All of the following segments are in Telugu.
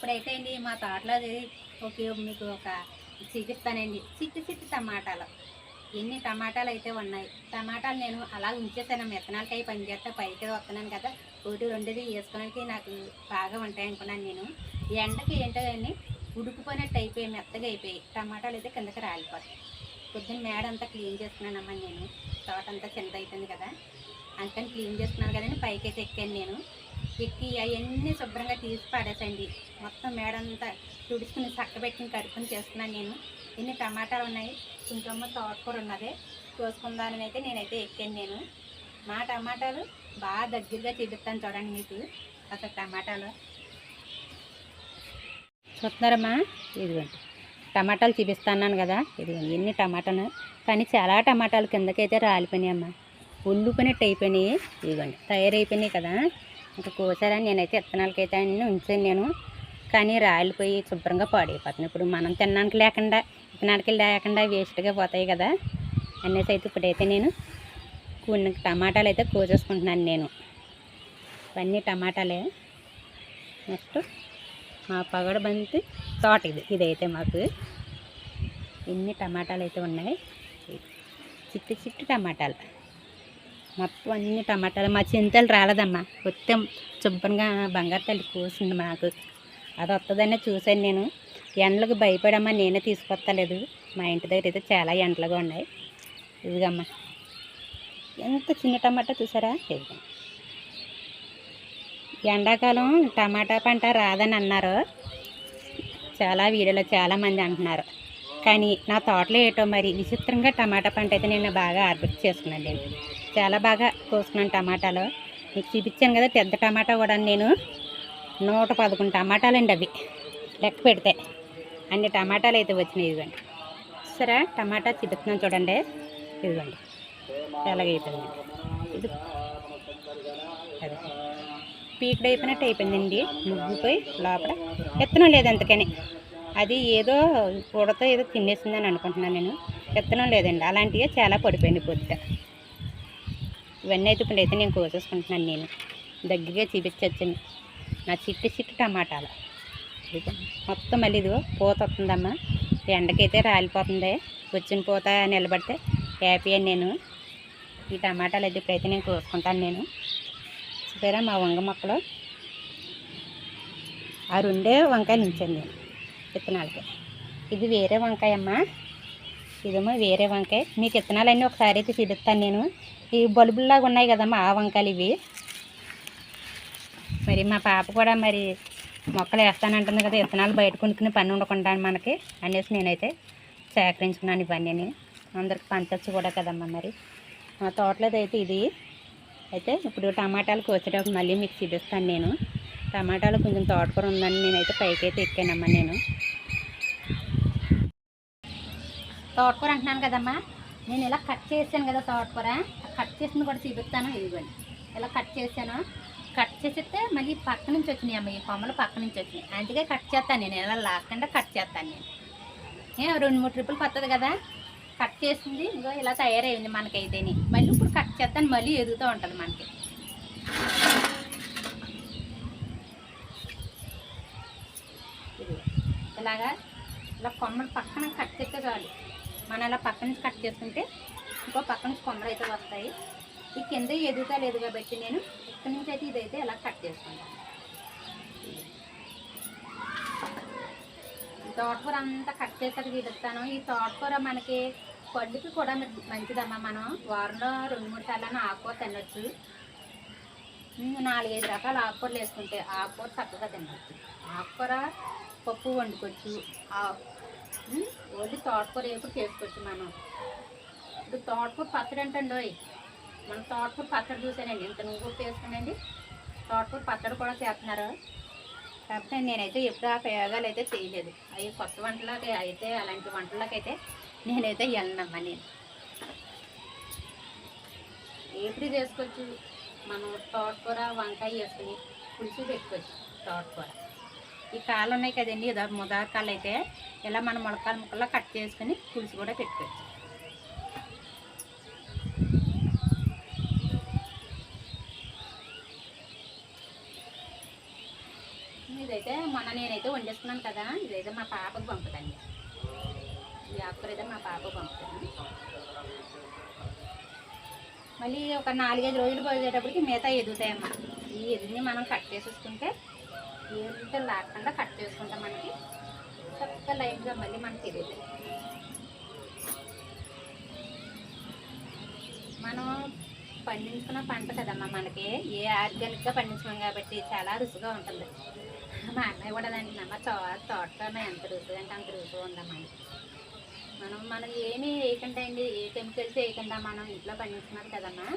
ఇప్పుడైతే అండి మా తోటలో ఒక మీకు ఒక చూపిస్తానండి. చిట్టి చిట్టి టమాటాలు. ఎన్ని టమాటాలు అయితే ఉన్నాయి. టమాటాలు నేను అలా ఉంచేసాను. విత్తనాలకి అవి పనిచేస్తే పైకి వస్తున్నాను కదా. ఒకటి రెండుది వేసుకోవడానికి నాకు బాగా ఉంటాయి అనుకున్నాను నేను. ఎండకి ఏంటో కానీ ఉడుకుపోయినట్టు అయిపోయి మెత్తగా అయిపోయి టమాటాలు అయితే కిందకి రాలిపోతాయి. పొద్దున్న మేడ అంతా క్లీన్ చేసుకున్నానమ్మా నేను. తోట అంతా చిన్నది కదా. అందుకని క్లీన్ చేసుకున్నాను కదండి. పైకి అయితే ఎక్కాను నేను. ఎక్కి అవన్నీ శుభ్రంగా తీసి పడేసండి మొత్తం మేడంతా తుడుచుకుని చక్కబెట్టిన కరుపుని చేస్తున్నాను నేను. ఎన్ని టమాటాలు ఉన్నాయి? ఇంకమ్మ తోటకూర ఉన్నది. కోసుకుందానని అయితే నేనైతే ఎక్కాను నేను. మా టమాటాలు బాగా దగ్గరగా చూపిస్తాను చూడండి మీకు. అసలు టమాటాలు. చూస్తున్నారమ్మా? ఇదిగోండి. టమాటాలు చూపిస్తున్నాను కదా. ఇదిగోండి. ఎన్ని టమాటాలు? కానీ చాలా టమాటాలు కిందకైతే రాలిపోయినాయి అమ్మా ఉల్లిపోయినట్టు అయిపోయినాయి. ఇదిగోండి. తయారైపోయినాయి కదా. ఇంకా కోసారని నేనైతే ఇత్తనాలకైతే అన్నీ ఉంచాను నేను. కానీ రాలిపోయి శుభ్రంగా పాడైపోతుంది ఇప్పుడు మనం తినడానికి లేకుండా విత్తనాలకి లేకుండా వేస్ట్గా పోతాయి కదా. అనేసి అయితే ఇప్పుడైతే నేను కొన్ని టమాటాలు అయితే కోసేసుకుంటున్నాను నేను. ఇవన్నీ టమాటాలే. నెక్స్ట్ మా పగడ బంతి తోట ఇది. ఇదైతే మాకు ఎన్ని టమాటాలు అయితే ఉన్నాయి? చిట్టి చిట్టి టమాటాలు. మొత్తం అన్ని టమాటాలు. మా చింతలు రాలేదమ్మా. మొత్తం శుభ్రంగా బంగారు తల్లి కోసింది మాకు. అది వస్తుందనే చూశాను నేను. ఎండలకు భయపడమ్మా నేనే తీసుకొస్తలేదు మా ఇంటి దగ్గర అయితే చాలా ఎండలుగా ఉన్నాయి. ఇదిగమ్మా. ఎంత చిన్న టమాటా చూసారా? ఇదిగో. ఎండాకాలం టమాటా పంట రాదని అన్నారు. చాలా వీడియోలో చాలామంది అంటున్నారు. కానీ నా తోటలో ఏటో మరి విచిత్రంగా టమాటా పంట అయితే నేను బాగా ఆర్బిట్ చేసుకున్నాను నేను. చాలా బాగా కోసుకున్నాను టమాటాలు. మీకు చూపించాను కదా పెద్ద టమాటా కూడా నేను నూట పదకొండు టమాటాలు అండి అవి. లెక్క పెడితే అన్ని టమాటాలు అయితే వచ్చినాయి ఇదిగోండి. సరే టమాటా చూపిస్తున్నాను చూడండి. ఇదిగోండి. ఎలాగైపోయింది ఇది అది పీకుడు అయిపోయినట్టు అయిపోయిందండి. ముగ్గుపోయి లోపల విత్తనం లేదు అందుకని అది ఏదో కూడతో ఏదో తినేసిందని అనుకుంటున్నాను నేను. విత్తనం లేదండి. అలాంటివి చాలా పడిపోయింది పొద్దుట ఇవన్నీ అయితే ఇప్పుడు అయితే నేను కోసేసుకుంటున్నాను నేను. దగ్గరగా చూపించొచ్చండి నా చిట్టి చిట్టి టమాటాలు. మొత్తం మళ్ళీ ఇదిగో పూత వస్తుందమ్మా. ఎండకైతే రాలిపోతుంది. వచ్చిన పూత నిలబడితే హ్యాపీ అని నేను. ఈ టమాటాలు అయితే ఇప్పుడైతే నేను కోసుకుంటాను నేను. చూసారా మా వంగ మొక్కలు? ఆ రెండే వంకాయలు ఉంచాను నేను విత్తనాలకి. ఇది వేరే వంకాయ అమ్మా ఇదేమో వేరే వంకాయ. మీకు విత్తనాలన్నీ ఒకసారి అయితే చూపిస్తాను నేను. ఈ బల్బుల్లాగా ఉన్నాయి కదమ్మా ఆ వంకాయలు ఇవి. మరి మా పాప కూడా మరి మొక్కలు వేస్తానంటుంది కదా విత్తనాలు బయట కొనుక్కునే పని ఉండకుండా మనకి అనేసి నేనైతే సేకరించుకున్నాను ఇవన్నీ అందరికి పంచచ్చు కూడా కదమ్మా మరి. మా తోటలో అయితే ఇది. అయితే ఇప్పుడు టమాటాలు కోసేటప్పుడు మళ్ళీ మీకు చూపిస్తాను నేను. టమాటాలు కొంచెం తోటకూర ఉందని నేనైతే పైకి అయితే ఎక్కానమ్మా నేను. తోటకూర అంటున్నాను కదమ్మా. నేను ఇలా కట్ చేసాను కదా తోటకూర. కట్ చేసింది కూడా చూపిస్తాను ఇదిగోండి. ఇలా కట్ చేశాను. కట్ చేసేస్తే మళ్ళీ పక్క నుంచి వచ్చినాయి అమ్మ ఈ కొమ్మలు పక్క నుంచి వచ్చినాయి. అందుకే కట్ చేస్తాను నేను ఇలా లాక్కుండా కట్ చేస్తాను నేను. ఏ రెండు మూడు ట్రిప్పులు పడుతుంది కదా? కట్ చేసింది ఇంకో ఇలా తయారైంది మనకైతేని. మళ్ళీ ఇప్పుడు కట్ చేస్తాను మళ్ళీ ఎదుగుతూ ఉంటుంది మనకి. ఇలాగా ఇలా కొమ్మలు పక్కన కట్ చేస్తే చాలు. మనం అలా పక్క నుంచి కట్ చేసుకుంటే ఇంకో పక్కన కొమ్మలు అయితే వస్తాయి. ఈ కింద ఎదుగుతా లేదు కాబట్టి నేను ఇక్కడి నుంచి అయితే ఇదైతే ఇలా కట్ చేసుకుంటాను. తోటకూర అంతా కట్ చేసాక చూపిస్తాను ఈ తోటకూర మనకి పళ్ళుకి కూడా మంచిదమ్మా మనం. వారంలో రెండు మూడు సార్లు ఆకుకూర తినొచ్చు. నాలుగైదు రకాల ఆకుకూరలు వేసుకుంటే ఆకుకూర చక్కగా తినవచ్చు ఆకుకూర పప్పు వండుకోవచ్చు. ఓన్లీ తోటకూర ఎప్పుడు చేసుకోవచ్చు మనం. ఇప్పుడు తోటకూర పచ్చడి అంటండి మనం తోటకూర పచ్చడి చూసానండి ఇంత నువ్వు ఉప్పు వేసుకునండి తోటకూర పచ్చడి కూడా చేస్తున్నారు. కాకపోతే నేనైతే ఎప్పుడు ఆ ప్రయోగాలు అయితే చేయలేదు. అవి కొత్త వంటలకి అయితే అలాంటి వంటలకైతే నేనైతే వెళ్ళనమ్మా నేను. ఏపీ చేసుకోవచ్చు. మనం తోటకూర వంకాయ వేసుకుని పులుసు పెట్టుకోవచ్చు తోటకూర. ఈ కాళ్ళు ఉన్నాయి కదండి. ఇదో ముదాకాలు అయితే ఇలా మనం ములకాల ముక్కల్లో కట్ చేసుకుని పులుసు కూడా పెట్టుకోవచ్చు. ఇదైతే మొన్న నేనైతే వండేసుకున్నాను కదా ఇదైతే మా పాపకు పంపుతాను ఈ ఆకుకూర అయితే మా పాపకు పంపుతాను. మళ్ళీ ఒక నాలుగైదు రోజులు పోయేటప్పటికి మిగతా ఎదుగుతాయమ్మా. ఈ ఎదుగుని మనం కట్ చేసేసుకుంటే ఏంటంటే లేకుండా కట్ చేసుకుంటాం మనకి. చక్కగా లైట్గా మళ్ళీ మనకి ఎదుగుతాయి. మనం పండించుకున్న పంట కదమ్మా మనకి. ఏ ఆర్గానిక్గా పండించుకున్నాం కాబట్టి చాలా రుచిగా ఉంటుంది. మా అమ్మాయి కూడా దానికి అమ్మ తో తోటలో ఎంత రుచిగా అంటే అంత రుచిగా ఉందమ్మా మనం మనం ఏమీ వేయకుండా అండి. ఏ కెమికల్స్ వేయకుండా మనం ఇంట్లో పండించుకున్నది కదమ్మా.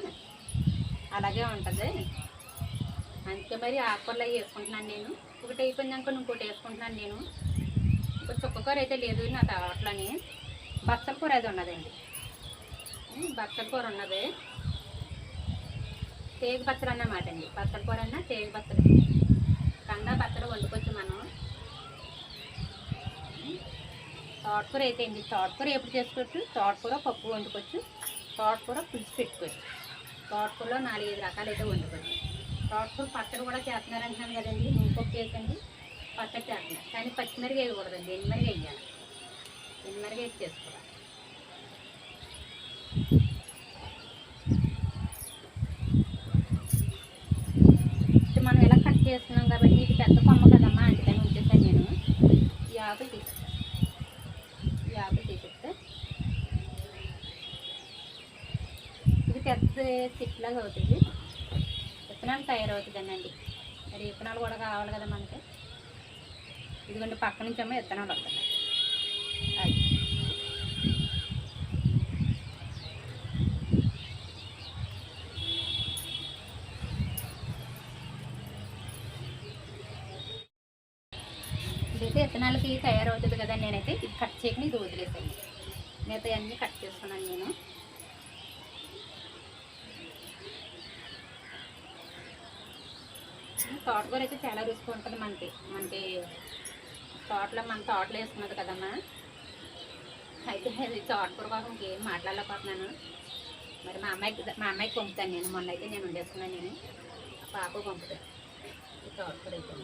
అలాగే ఉంటుంది. అందుకే మరి ఆకుకూరలు అవి వేసుకుంటున్నాను నేను. ఒకటి అయిపోయింది అనుకో ఇంకోటి వేసుకుంటున్నాను నేను. ఇప్పుడు చుక్కకూర అయితే లేదు నా తోటలోని. బచ్చల కూర అది ఉన్నదండి. ఉమ్, బచ్చల కూర ఉన్నది. తేగు పచ్చడి అన్నమాట అండి. బచ్చల కూర అన్న తేగు పచ్చడి కంద పచ్చడి వండుకోవచ్చు మనం. తోటకూర అయితే అండి తోటకూర ఎప్పుడు చేసుకోవచ్చు? తోటకూర పప్పు వండుకోవచ్చు. తోటకూర పులుసు పెట్టుకోవచ్చు. తోటకూరలో నాలుగైదు రకాలు అయితే వండుకోవచ్చు. తోటకూర పచ్చడి కూడా చేస్తున్నారు అంటున్నాను కదండి. ఇంకొక చేసండి పచ్చడి చేస్తున్నారు కానీ పచ్చిమిరగా వేయకూడదండి. ఎనిమిరగా వేయాలి. ఎనిమిరగా వేసి చేసుకోవాలి ఇది మనం ఎలా కట్ చేస్తున్నాం కాబట్టి ఇది పెద్ద కొమ్మ కదమ్మా అందుకని ఉంచేసాను నేను. ఈ ఆకులు తీసేస్తాను ఈ ఆకులు తీసేస్తే ఇది పెద్ద చెట్లాగా అవుతుంది. విత్తనాలు తయారవుతుందండి. మరి విత్తనాలు కూడా కావాలి కదా మనకి. ఇదిగోండి పక్క నుంచి విత్తనాలు వస్తాయి వచ్చేసి విత్తనాలకి తయారవుతుంది కదా నేనైతే ఇది కట్ చేయకుండా ఇది వదిలేసాను. మిగతా అన్నీ కట్ చేసుకున్నాను నేను. తోటకూర అయితే చాలా రుచిగా ఉంటుంది మనకి. మనకి తోటలో మన తోటలో వేసుకున్నది కదమ్మా. అయితే అది తోటకూర కోసం ఇంకేం మాట్లాడలేకపోతున్నాను. మరి మా అమ్మాయికి మా అమ్మాయికి పంపుతాను నేను. మొన్న అయితే నేను వండేసుకున్నాను నేను. పాప పంపుతాను. ఈ తోటకూర అయితే.